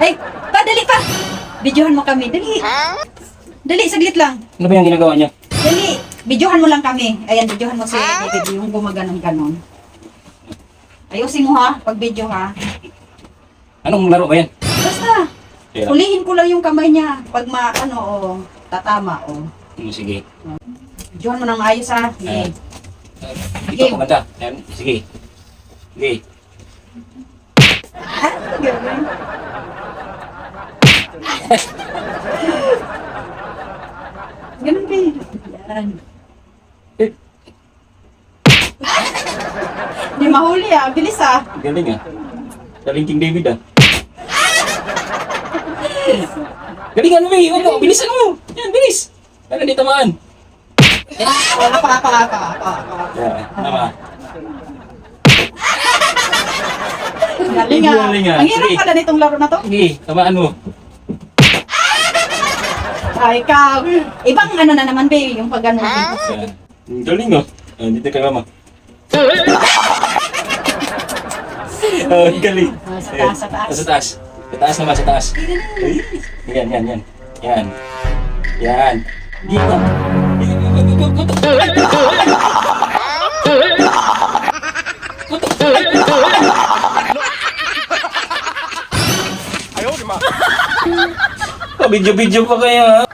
Ay, pa, dali pa. Videohan mo kami. Dali. Dali, saglit lang. Ano ba yung ginagawa niya? Dali. Videohan mo lang kami. Ayan, videohan mo si David. Yung gumaganon ganon. Ayusin mo ha, pag video ha. Anong laro ba yan? Basta, Kaya. hulihin ko lang yung kamay niya. Pag ma, ano, o, tatama, o. Hmm, sige. Videohan mo ng maayos ha. Ayan. Sige. Dito ko banda. Ayan. Sige. Sige. Ah, ganun. Ganun yun? Yan. Eh. Hindi mahuli ah. Bilis ah. Galing ah. Galing King David ah. Galingan mo eh. Huwag mo. Bilisan mo. Yan, bilis. Para di tamaan. Wala pa, pa, pa, pa, pa. Yan. Tama. Galing ah. Galing ah. Ang hirap pala nitong laro na to. Sige. Tamaan mo. Ay, ikaw. Ibang ano na naman, babe. Yung pag ano. Hmm, Galing ah. Ah, Dito ka mama. Oh, galing. Ah, sa taas, sa taas. Ah, Sa taas. Sa taas naman, sa taas. Ay, Yan, yan, yan. Yan. Yan. Dito. Video-video pa kaya ha?